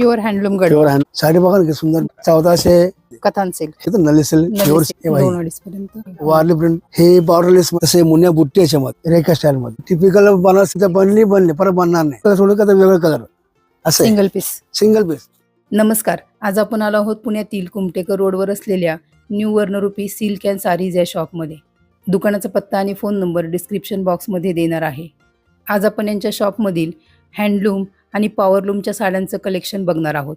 Pure handloom गड. Pure hand sari बघा ना किती सुंदर. चौदाशे कथान सिल्क हे तर नली सिल्क प्युअर दोन अडीच पर्यंत. वारली प्रिंट हे बॉर्डरलेस तसे मुन्या बुट्टी याच्यामध्ये रेखा स्टाईल मध्ये. टिपिकल बनारस बनली बनली. परत बनणार नाही. थोडं का वेगळं कलर असं सिंगल पीस सिंगल पीस नमस्कार. आज आपण आलो आहोत पुण्यातील कुमटेकर रोडवर असलेल्या न्यू वर्णरूपी सिल्क अँड सारीज या शॉपमध्ये दुकानाचा पत्ता आणि फोन नंबर डिस्क्रिप्शन बॉक्समध्ये देणार आहे. आज आपण यांच्या शॉपमधील हँडलूम आणि पॉवरलूमच्या साड्यांचं कलेक्शन बघणार आहोत.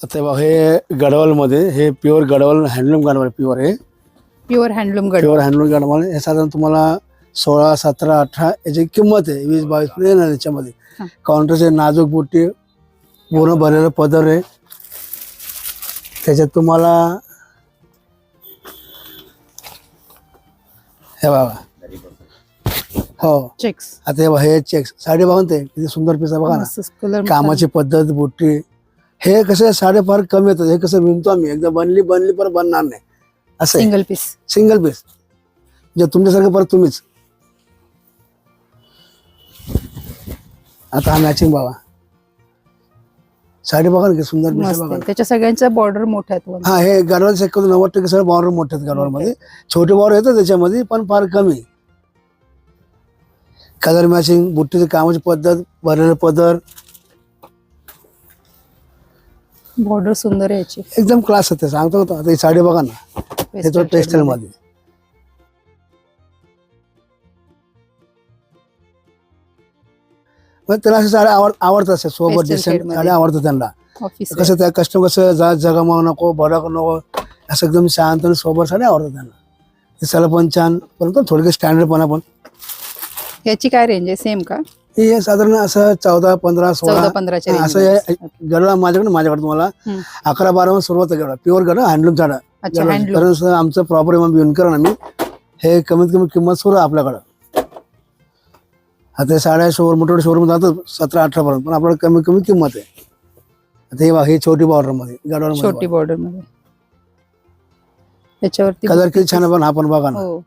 आता बघा हे गडवाल मध्ये हे pure Gadwal handloom Gadwal pure आहे. प्युअर हँडलूम गड प्युअर हँडलूम गडवाल हे साधारण तुम्हाला सोळा सतरा अठरा याची किंमत आहे. वीस बावीस येणार याच्यामध्ये. हा. काउंटरचे नाजूक बुट्टी पूर्ण भरलेलं पदर आहे. त्याच्यात तुम्हाला हे बघा. हो. चेक्स आता हे बघा हे चेक्स साडी बघा ना ते किती सुंदर पीस आहे बघा ना. कलर कामाची पद्धत बुट्टी. हे कसं साडे फार कमी येतात. हे कसं विणतो आम्ही? एकदा बनली बनली परत बनणार नाही. असं आहे. सिंगल पीस सिंगल पीस जे तुमच्यासारखं परत तुम्हीच. आता हा मॅचिंग बघा. साडी बघा ना किती सुंदर बघा. ना. त्याच्या सगळ्यांच्या बॉर्डर मोठ्या आहेत वर. हा हे गरवाल शक्यतो नव्वद टक्के सगळं बॉर्डर मोठे आहेत गरवाल मध्ये छोटे बॉर्डर येतात त्याच्यामध्ये पण फार कमी कलर मॅचिंग बुट्टीची कामाची पद्धत भरलेलं पदर बॉर्डर सुंदर आहे याची एकदम क्लास होते सांगतो होतो आता ही साडी बघा ना हे shade टेक्सटाईल मध्ये. मग त्याला अशा साड्या आवड आवडतात अशा सोबत shade मध्ये. साड्या आवडतात त्यांना. ऑफिस कसं त्या कस्टमर कसं जा जगमाव नको भडक नको असं एकदम शांत आणि सोबत साड्या आवडतात त्यांना. दिसायला पण छान परंतु थोडक्यात स्टँडर्डपणा पण. याची काय रेंज आहे? सेम का? हे साधारण असं चौदा पंधरा सोळा. चौदा पंधराच्या हा, रेंज असं हे गडला माझ्याकडे माझ्याकडे तुम्हाला. हम्म. अकरा बारा सुरुवात आहे गडा प्युअर गड हँडलूम अच्छा. हँडलूम कारण असं आमचं प्रॉपर विणकर ना मी. हे कमीत कमी किंमत सुरू आहे आपल्याकडं. आता हे साड्या शोर मोठे शोरूम जातात सतरा अठरा पर्यंत. पण आपल्याकडे कमी कमी किंमत आहे. आता हे बघा, ही छोटी बॉर्डरमध्ये गडवाल छोटी बॉर्डरमध्ये. त्याच्यावरती कलर किती छान आहे पण आपण बघा ना. हो.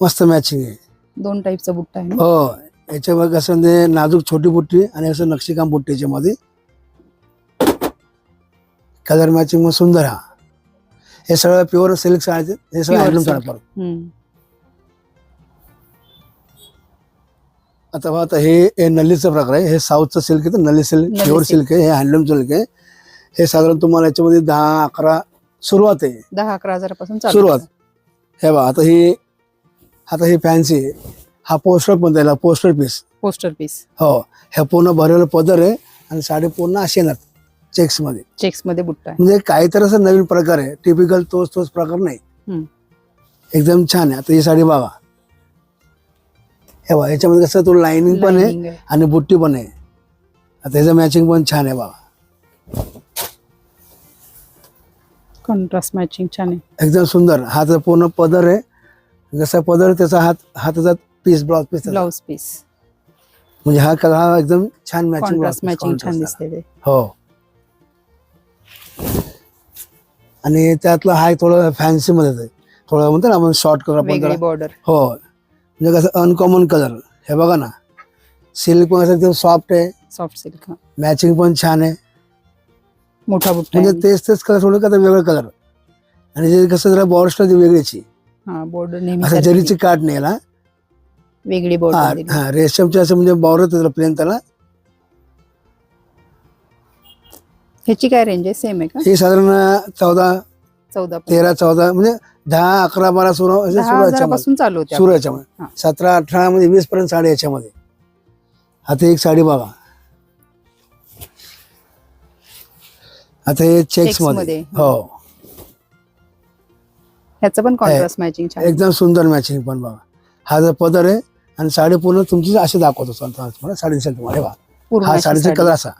मस्त मॅचिंग आहे. दोन टाईपचा बुट्टा आहे ना? हो. याच्यामध्ये कसं म्हणजे नाजूक छोटी बुट्टी आणि असं नक्षीकाम बुट्टी याच्यामध्ये. कलर मॅचिंग मग सुंदर हा. हे सगळं प्युअर सिल्क साड्या हे सगळं Pure हँडलूम silk. साड्या हम्म. आता बघा आता हे हे नल्लीचा प्रकार आहे. हे साऊथचं सिल्क आहे तर नल्ली सिल्क प्युअर. सिल्क आहे हे हँडलूम सिल्क आहे. हे साधारण तुम्हाला याच्यामध्ये दहा अकरा सुरुवात आहे. दहा अकरा हजारापासून चालू सुरुवात. हे बघा आता ही आता ही फॅन्सी हा पोस्टर पण त्याला पोस्टर पीस पोस्टर पीस हो. हे पूर्ण भरलेलं पदर आहे आणि साडी पूर्ण अशी येणार चेक्समध्ये. चेक्समध्ये बुट्टा आहे. म्हणजे काहीतरी असं नवीन प्रकार आहे. टिपिकल तोच तोच प्रकार नाही. एकदम छान आहे. आता ही साडी बघा. हे याच्यामध्ये कसं तो लाइनिंग पण आहे. आणि बुट्टी पण आहे. आता ह्याचं मॅचिंग पण छान आहे बघा. कॉन्ट्रास्ट मॅचिंग छान आहे. एकदम सुंदर. हा तर पूर्ण पदर आहे. जसा पदर त्याचा हात हाताचा piece blouse piece blouse piece म्हणजे हा कलर हा एकदम छान मॅचिंग मॅचिंग छान दिसते हो. आणि त्यातलं हा थोडं फॅन्सी मध्ये. थोडं म्हणतो ना आपण शॉर्ट आपण त्याला- बॉर्डर हो. म्हणजे कसं अनकॉमन कलर हे बघा ना. सिल्क पण असं एकदम सॉफ्ट आहे. सॉफ्ट सिल्क मॅचिंग पण छान आहे. मोठा बुट्टा म्हणजे आहे. तेच तेच कलर थोडं का वेगळं कलर आणि जे कसं जरा बॉर्डर ती वेगळीची. हा बॉर्डर असं नेहमी जरीची काट नाही याला वेगळी हा बॉर्डर हा रेशमचे असं म्हणजे बॉर्डर प्लेन त्याला. ह्याची काय रेंज आहे? सेम आहे का? हे साधारण चौदा चौदा तेरा चौदा म्हणजे दहा अकरा बारा असे दहा हजारापासून चालू होते सुरू याच्यामध्ये. सतरा अठरा म्हणजे वीस पर्यंत साडी याच्यामध्ये. आता एक साडी बघा. आता हे चेक्समध्ये. हो. ह्याचं पण कॉन्ट्रास्ट मॅचिंग छान. एकदम सुंदर मॅचिंग पण बघा. हा जर पदर आहे आणि साडी पूर्ण तुमची अशी दाखवतो तुम्हाला साडी दिसेल तुम्हाला. हे बघा. हा साडीचा साडी. कलर असा.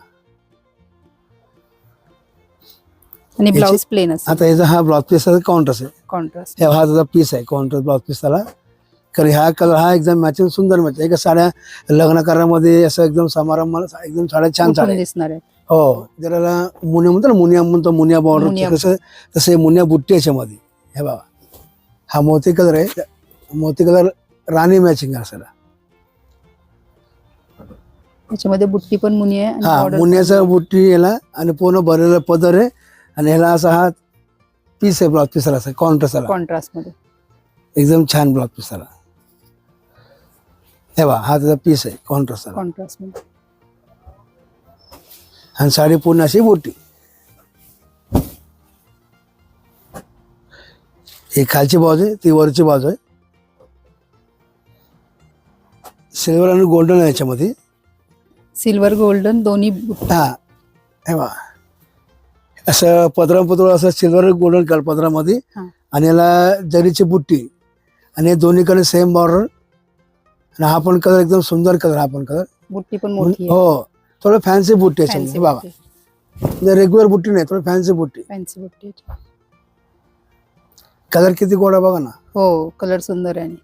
आणि ब्लाउज प्लेन आता याचा हा ब्लाउज पीस काउंटर आहे. कॉन्ट्रास्ट हे त्याचा पीस आहे काउंटर ब्लाउज पीस त्याला कारण ह्या कलर हा एकदम मॅचिंग सुंदर मॅचिंग एका साड्या लग्न कार्यामध्ये असं एकदम समारंभाला एकदम साड्या छान साड्या दिसणार आहे हो ज्याला मुनिया म्हणतो ना मुनिया म्हणतो मुनिया मुनिया. बॉर्डर कसं तसे मुनिया बुट्टी याच्यामध्ये. हे बघा. हा मोती कलर आहे. मोती कलर राणी मॅचिंग आहे सगळा. त्याच्यामध्ये बुट्टी पण मुनी आहे आणि हा मुन्याचा मुनी बुट्टी याला आणि पूर्ण भरलेला पदर आहे. आणि ह्याला असा हा पीस आहे ब्लाउज पीसला असा कॉन्ट्रास्ट आहे. contrast मध्ये एकदम छान ब्लाउज पीसला हे बा हा त्याचा पीस आहे कॉन्ट्रास्ट कॉन्ट्रास्टमध्ये आणि साडी पूर्ण अशी बुट्टी ही खालची बाजू आहे ती वरची बाजू आहे. सिल्वर आणि गोल्डन आहे याच्यामध्ये. सिल्वर गोल्डन दोन्ही हा हे बा असं पदरा पत्र असं सिल्वर गोल्डन कलर पदरामध्ये. आणि याला जरीची बुट्टी. आणि हे दोन्हीकडे सेम बॉर्डर आणि हा पण कलर एकदम सुंदर कलर हा पण कलर बुट्टी पण मोठी आहे. हो थोडं फॅन्सी बुट्टी आहे फॅन्सी याच्यामध्ये बघा. रेग्युलर बुट्टी नाही थोडं फॅन्सी बुट्टी. फॅन्सी बुट्टी आहे. कलर किती गोड आहे बघा ना. हो कलर सुंदर आहे आणि.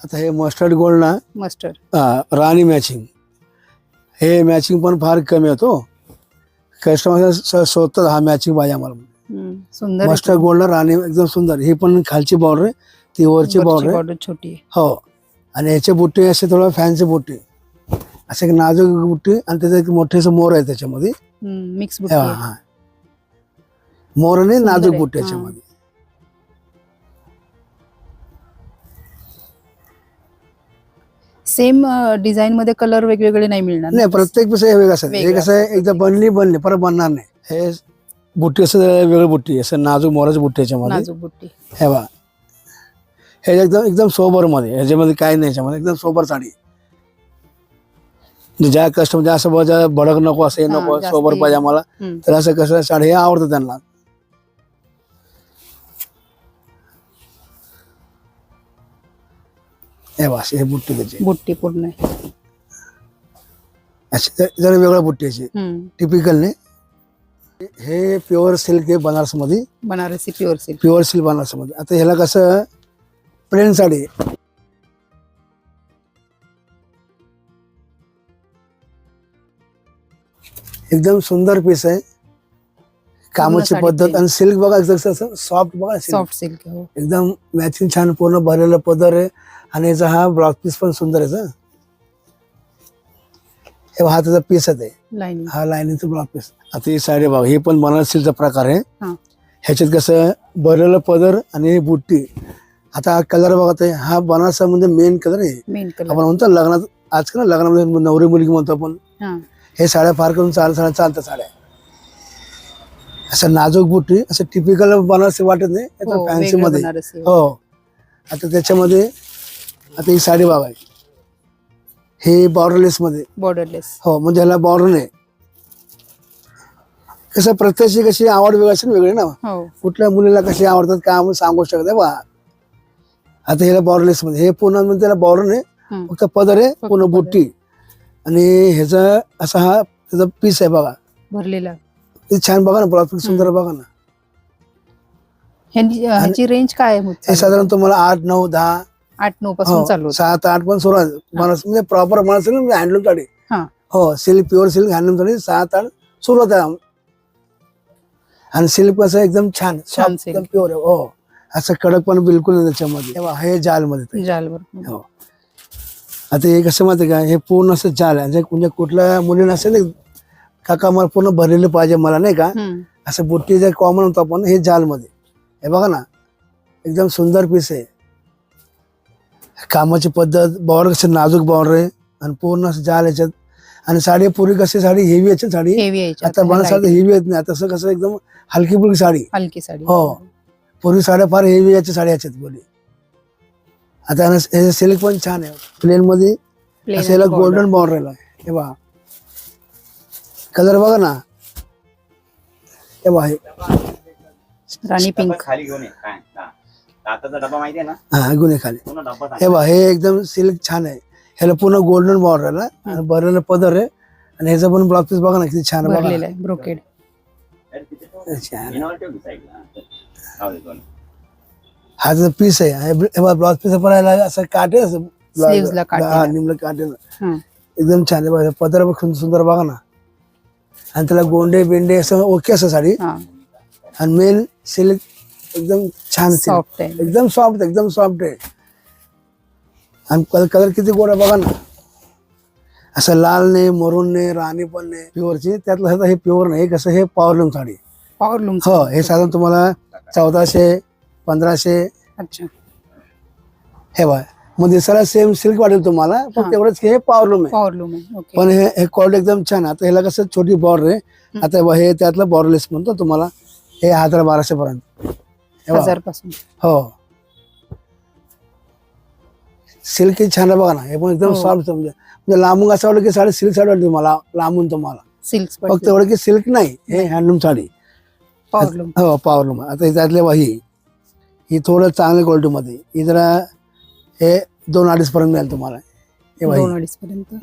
आता हे मस्टर्ड गोल्ड ना मस्टर्ड हा, राणी मॅचिंग हे मॅचिंग पण फार कमी होतो. कस्टमर शोधतात हा मॅचिंग पाहिजे आम्हाला सुंदर आहे मस्टर्ड गोल्ड राणी एकदम सुंदर. ही पण खालची बॉर्डर आहे ती वरची बॉर्डर आहे. छोटी हो. आणि याचे बुट्टे असे थोडं फॅन्सी बुट्टे. असे एक नाजूक बुट्टी आणि त्याचे एक मोठे मोर आहे त्याच्यामध्ये. मिक्स हे. हा. मोर आणि नाजूक बुट्टे. याच्यामध्ये. सेम डिझाईन मध्ये कलर वेगवेगळे नाही मिळणार नाही प्रत्येक पिसा वेगळं हे वेगळं. कसं आहे एकदा बनली बनली परत बनणार नाही. हे बुट्टी असं वेगळं बुट्टी असं नाजूक मोराची बुट्टी याच्यामध्ये. नाजूक बुट्टी. हे बा हे एकदम एकदम सोबरमध्ये ह्याच्यामध्ये काही नाही याच्यामध्ये एकदम सोबर साडी. म्हणजे ज्या कस्टमर ज्या असं बुवा, भडक नको असं हे हा, नको जास्त सोबर हे- पाहिजे आम्हाला हम्म. तर असं कसं साडी हे आवडतं त्यांना. हे अशी हे बुट्टी त्याची. बुट्टी पूर्ण आहे. अशी जर- वेगळ्या बुट्टी अशी. हम्म. टिपिकल नाही हे प्युअर सिल्क आहे बनारसमध्ये Banarasi pure silk pure silk बनारसमध्ये आता ह्याला कसं प्लेन साडी आहे. एकदम सुंदर पीस आहे. कामाची पद्धत. आणि सिल्क बघा जसं सॉफ्ट बघा. सॉफ्ट सिल्क आहे हो. एकदम मॅचिंग छान पूर्ण भरलेलं पदर आहे. आणि याचा हा ब्लाउज पीस पण सुंदर आहे हं. हे त्याचा पीस आहे हा लाईनीचा ब्लाउज पीस आता ही साडी बघा हे पण बनारस सिल्कचा प्रकार आहे. ह्याच्यात कसं भरलेलं पदर आणि ही बुट्टी. आता हा कलर बघा ते हा बनारसा म्हणजे मेन कलर आहे आपण म्हणतो लग्नात आजकाल लग्नामध्ये नवरी मुलगी म्हणतो आपण. हा. हे साड्या फार करून चाल साड्या चालतात साड्या. असं नाजूक बुट्टी असं टिपिकल बनारसी वाटत नाही हो, फॅन्सी वेगळं मध्ये. बनारसी. हो. आता त्याच्यामध्ये आता ही साडी बघा. हे बॉर्डरलेस मध्ये. बॉर्डरलेस हो म्हणजे ह्याला बॉर्डर नाही. कसं प्रत्येकाची कशी आवड वेगळी असेल वेगळी ना. हो. कुठल्या मुलीला कशी आवडतात काय आपण सांगू शकत बा आता ह्याला बॉर्डरलेस मध्ये. हे पूर्ण म्हणजे त्याला बॉर्डर नाही हम्म. फक्त पदर आहे फक्त पूर्ण पदर. बुट्टी. आणि ह्याचा असा हा त्याचा पीस आहे बघा. भरलेला. ते छान बघा ना प्रॉफिट सुंदर बघा ना. ह्यांची ह्याची रेंज काय आहे हे साधारण तुम्हाला आठ नऊ दहा. आठ नऊ पासून हो, चालू होतं. सात आठ पण सुरू माणूस म्हणजे प्रॉपर माणूस म्हणजे हँडलूम साडी हा. हो silk pure silk handloom sari सात आठ सुरुवात आहे आणि सिल्क कसं एकदम छान छान soft, एकदम प्युअर हो. असं कडक पण बिलकुल नाही त्याच्यामध्ये. तेव्हा हे जाल मध्ये जालवर हो. आता हे कसं माहिती का? हे पूर्ण असं जाल आहे. म्हणजे म्हणजे कुठल्या मुलीला असेल ना, काका मला पूर्ण भरलेलं पाहिजे मला नाही का. असं बुट्टी जे कॉमन होतो आपण हे जाल मध्ये हे बघा ना एकदम सुंदर पीस आहे. कामाची पद्धत बॉर्डर कसं नाजूक बॉर्डर आहे आणि पूर्ण असं जाल याच्यात. आणि साडी पूर्वी कशी साडी? हेवी याची साडी? आता मला साडी हेवी येत नाही. आता कसं एकदम हलकी फुलकी साडी. हलकी साडी. हो. पूर्वी साड्या फार हेवी याची साडी याच्यात बोली. आता सिल्क पण छान आहे. प्लेन मध्ये. गोल्डन बॉर्डर आहे. हे बघा. कलर बघा ना हे बघा हे राणी पिंक डबा खाली घेऊन ये काय हा. दाताचा डबा माहितीये ना हा गुन्हे खाली पूर्ण डबा सांग. हे बघा हे एकदम सिल्क छान आहे ह्याला पूर्ण गोल्डन बॉर्डर आहे ना आणि भरलेलं पदर आहे आणि ह्याचा पण ब्लाउज पीस बघा ना किती छान आहे बघा आहे ब्रोकेड अरे तिथे ठेव. छान. इनावर ठेव की साईडला. राहू दे दोन. हा जो पीस आहे हे हे बघा ब्लाउज पीस पण असं काटे असं Sleeves ला काटे हा आहे. निमलं काटे. एकदम छान आहे बघा पदर बघ सुंदर सुंदर बघा ना आणि त्याला गोंडे बिंडे असं ओके असं साडी. हा. आणि मेन सिल्क एकदम छान. सॉफ्ट आहे. एकदम सॉफ्ट एकदम सॉफ्ट आहे. आणि कलर किती गोड आहे बघा ना. असं लाल नाही मरून नाही राणी पण नाही. प्युअरची त्यातलं हे प्युअर नाही. कसं हे पॉवरलूम साडी. पॉवर लूम हो हे साधारण तुम्हाला चौदाशे पंधराशे अच्छा. हे बघा. मग दिसायला सेम सिल्क वाटेल तुम्हाला. पण तेवढंच की हे पॉवरलूम पॉवर लूम आहे. ओके पण हे हे क्वालिटी एकदम छान आहे. आता ह्याला कसं छोटी बॉर्डर आहे. आता हे त्यातलं बॉर्डरलेस म्हणतो तुम्हाला. हे हजार बाराशे पर्यंत. हे हो. सिल्क छान आहे बघा ना. हे पण एकदम हो. सॉफ्ट म्हणजे म्हणजे लांबून असं वाटलं की साडी सिल्क साडी वाटते मला लांबून तुम्हाला. सिल्क फक्त एवढं की सिल्क नाही. हे हँडलूम साडी. पॉवर लूम हो पॉवरलूम आता त्यातले बाही ही. थोडं चांगल्या क्वालिटीमध्ये ही जरा हे दोन अडीच पर्यंत मिळेल तुम्हाला. हे अडीच पर्यंत.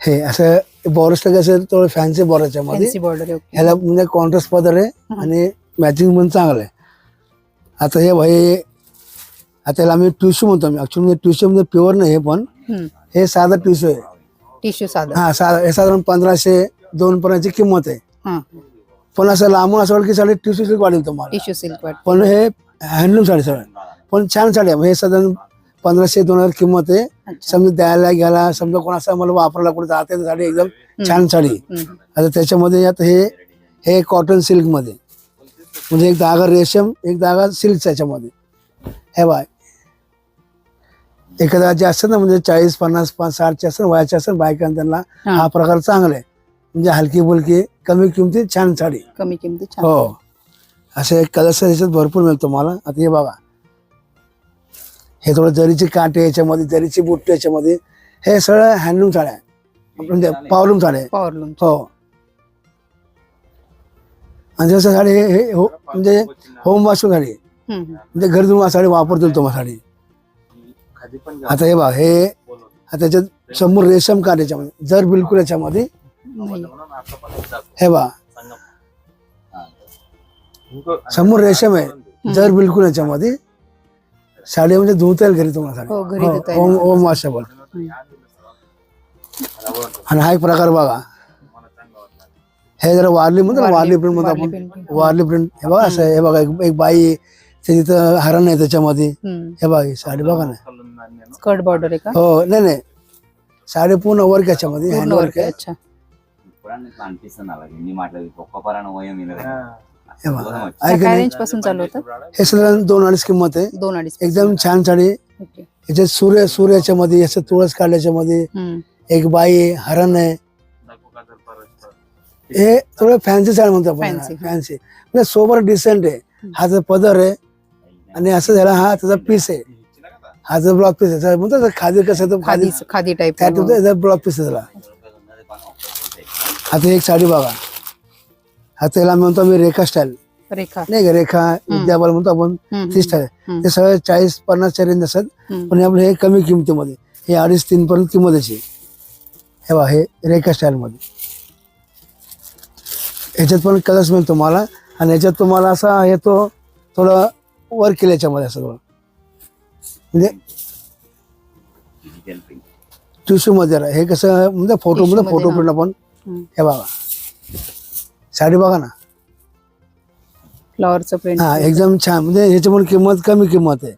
हे असं बॉर्डर्सला कसं थोडं फॅन्सी बॉर्डरच्या मध्ये फॅन्सी बॉर्डर ओके ह्याला म्हणजे कॉन्ट्रास्ट पदर आहे आणि मॅचिंग पण चांगलं आहे. आता हे भाई आता याला आम्ही ट्युशू म्हणतो आम्ही. ऍक्च्युली ट्युशू म्हणजे प्युअर नाही हे पण. हे. साधं ट्युशू आहे. टिश्यू साधा. हा साधा हे साधारण पंधराशे दोन पर्यंतची किंमत आहे. हा. पण असं लांबून असं वाटलं की साडी ट्युशू सिल्क वाढेल तुम्हाला. टिश्यू सिल्क वाट पण हे हँडलूम साडी सगळं. पण छान साडी आहे. हे साधारण पंधराशे दोन हजार किंमत आहे. समजा द्यायला घ्यायला समजा कोण असं मला वापरायला कुठे जाते साडी एकदम छान साडी. आता त्याच्यामध्ये आता हे हे कॉटन सिल्कमध्ये. म्हणजे एक धागा रेशम एक धागा सिल्क याच्यामध्ये हे बाय एखादा जे असतात ना म्हणजे चाळीस पन्नास पाच साठचे असतात वयाचे असतात बायकांना त्यांना हा. हा प्रकार चांगला आहे. म्हणजे हलकी फुलकी कमी किमतीत छान साडी. कमी किमतीत छान हो. असे कलर्स याच्यात भरपूर मिळतो मला. आता हे बघा. हे थोडं जरीची काटे याच्यामध्ये जरीची बुट्टी याच्यामध्ये हे सगळं हँडलूम साड्या आहे. म्हणजे पावलूम साड्या. आहे. पॉवर लूम हो. आणि जसं साडी हे- हे हो म्हणजे होम वॉश साडी. आहे. म्हणजे घरी तुम्हाला साडी वापरतो तुम्हाला साडी. आता हे बघा हे आता त्याच्यात समोर रेशम काढ याच्यामध्ये जर बिलकुल याच्यामध्ये हे बा. समोर रेशम आहे. जर बिलकुल याच्यामध्ये साडी म्हणजे धुता येईल घरी तुम्हाला हो, येईल. होम होम वॉशेबल आणि हा एक प्रकार बघा. हे जरा वारली म्हणतो ना, वारली प्रिंट म्हणतो आपण. वारली प्रिंट हे बघा असं हे बघा एक- बाई तिथं हरण आहे त्याच्यामध्ये. हे बघा ही साडी बघा ना. स्कर्ट बॉर्डर हो नाही नाही. साडी पूर्ण वर्क याच्यामध्ये पूर्ण हँड वर्क वर्क आहे पासून चालू होतं. हे दोन अडीच किंमत आहे. दोन अडीच एकदम छान साडी. याच्यात सूर्य सूर्याच्या मध्ये याचं तुळस काढल्याच्या मध्ये. एक बाई आहे हरण आहे. हे थोडं फॅन्सी साडी म्हणतो आपण. Fancy. फॅन्सी म्हणजे सोबर डिसेंट आहे. हा जो पदर आहे आणि असं झाला हा त्याचा पीस आहे. हा जो ब्लॉक पीस आहे त्याचा म्हणतो खादी कसं आहे तो खादी खादी खादी टाईप त्यात ब्लॉक पीस आहे त्याला. आता एक साडी बघा. आता त्याला म्हणतो आम्ही रेखा स्टाईल रेखा. नाही का? रेखा विद्याबाल म्हणतो आपण ती स्टाईल. ते सगळे चाळीस पन्नासच्या रेंज असतात. पण आपलं हे कमी किमतीमध्ये. हे अडीच तीन पर्यंत किंमतीचे. हे बघा हे रेखा स्टाईल मध्ये. ह्याच्यात पण कलर्स मिळतो तुम्हाला. आणि ह्याच्यात तुम्हाला असा येतो थोडं वर केलं याच्यामध्ये असं थोडं म्हणजे टिश्यू मध्ये. हे कसं म्हणजे फोटो मध्ये, फोटो हा. प्रिंट आपण. हे बघा. साडी बघा ना. फ्लॉवरचं प्रिंट हा एकदम छान. म्हणजे ह्याची पण किंमत कमी किंमत आहे.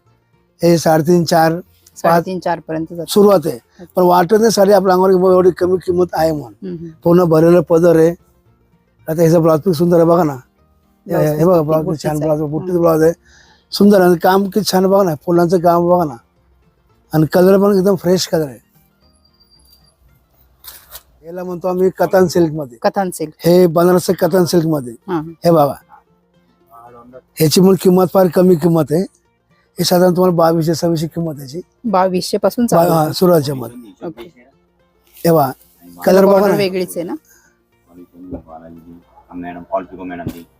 हे साडेतीन चार साडेतीन चार पर्यंत जातं. सुरुवात आहे. पण वाटत नाही साडी आपल्या अंगावर की बाबा एवढी कमी किंमत आहे म्हणून. हम्म, हम्म. पूर्ण भरलेलं पदर आहे. आता ह्याचा ब्लाउज पीस सुंदर आहे बघा ना. हे हे बघा ब्लाउज बुट्टीचं छान आहे. ब्लाउज बुट्टीचं ब्लाउज आहे. सुंदर आहे. आणि काम किती छान बघा ना. फुलांचं काम बघा ना. आणि कलर पण एकदम फ्रेश कलर आहे. याला म्हणतो आम्ही कतान सिल्कमध्ये कथान सिल्क. हे बनारस कतान सिल्कमध्ये हा. हे बघा ह्याची पण किंमत फार कमी किंमत आहे. हे साधारण तुम्हाला बावीसशे सव्वीसशे किंमत याची. बावीसशे पासून हा, सुरुवातीच्या मध्ये. हे बघा कलर बघा वेगळीच आहे ना?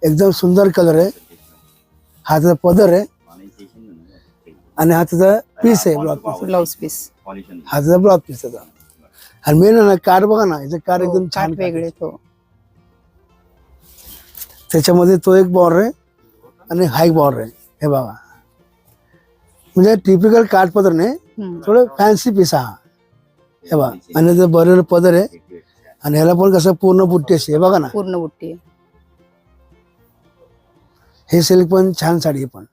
एकदम सुंदर कलर आहे. हाताचा पदर आहे. आणि हाताचा पीस आहे पीस ब्लाउज पीस हाताचा ब्लॉक पीस त्याचा आणि मेन ना कार बघा ना याचं कार एकदम छान हो, वेगळे हो. त्याच्यामध्ये तो एक बॉर्डर आहे आणि हा एक बॉर्डर आहे. हे बघा. म्हणजे टिपिकल काठ पदर नाही. थोडं फॅन्सी पीस हा. हे बघा. आणि ते भरलेलं पदर आहे. आणि ह्याला पण कसं पूर्ण बुट्टी असते हे बघा ना. पूर्ण बुट्टी हे सिल्क पण छान साडी पण.